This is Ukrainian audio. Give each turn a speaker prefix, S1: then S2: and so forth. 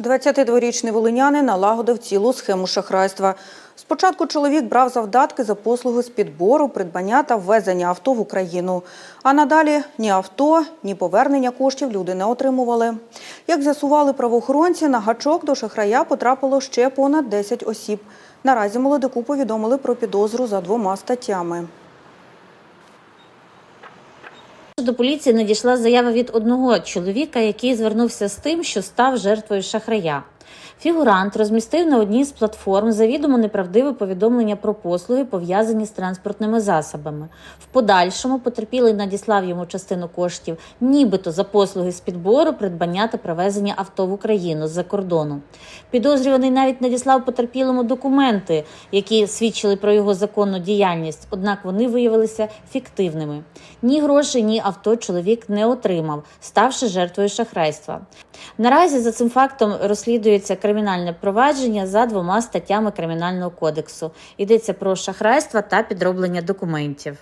S1: 22-річний волинянин налагодив цілу схему шахрайства. Спочатку чоловік брав завдатки за послуги з підбору, придбання та ввезення авто в Україну. А надалі ні авто, ні повернення коштів люди не отримували. Як з'ясували правоохоронці, на гачок до шахрая потрапило ще понад 10 осіб. Наразі молодику повідомили про підозру за двома статтями.
S2: До поліції надійшла заява від одного чоловіка, який звернувся з тим, що став жертвою шахрая. Фігурант розмістив на одній з платформ завідомо неправдиве повідомлення про послуги, пов'язані з транспортними засобами. В подальшому потерпілий надіслав йому частину коштів, нібито за послуги з підбору, придбання та привезення авто в Україну з-за кордону. Підозрюваний навіть надіслав потерпілому документи, які свідчили про його законну діяльність, однак вони виявилися фіктивними. Ні грошей, ні авто чоловік не отримав, ставши жертвою шахрайства. Наразі за цим фактом розслідується кримінальне провадження за двома статтями Кримінального кодексу. Йдеться про шахрайство та підроблення документів.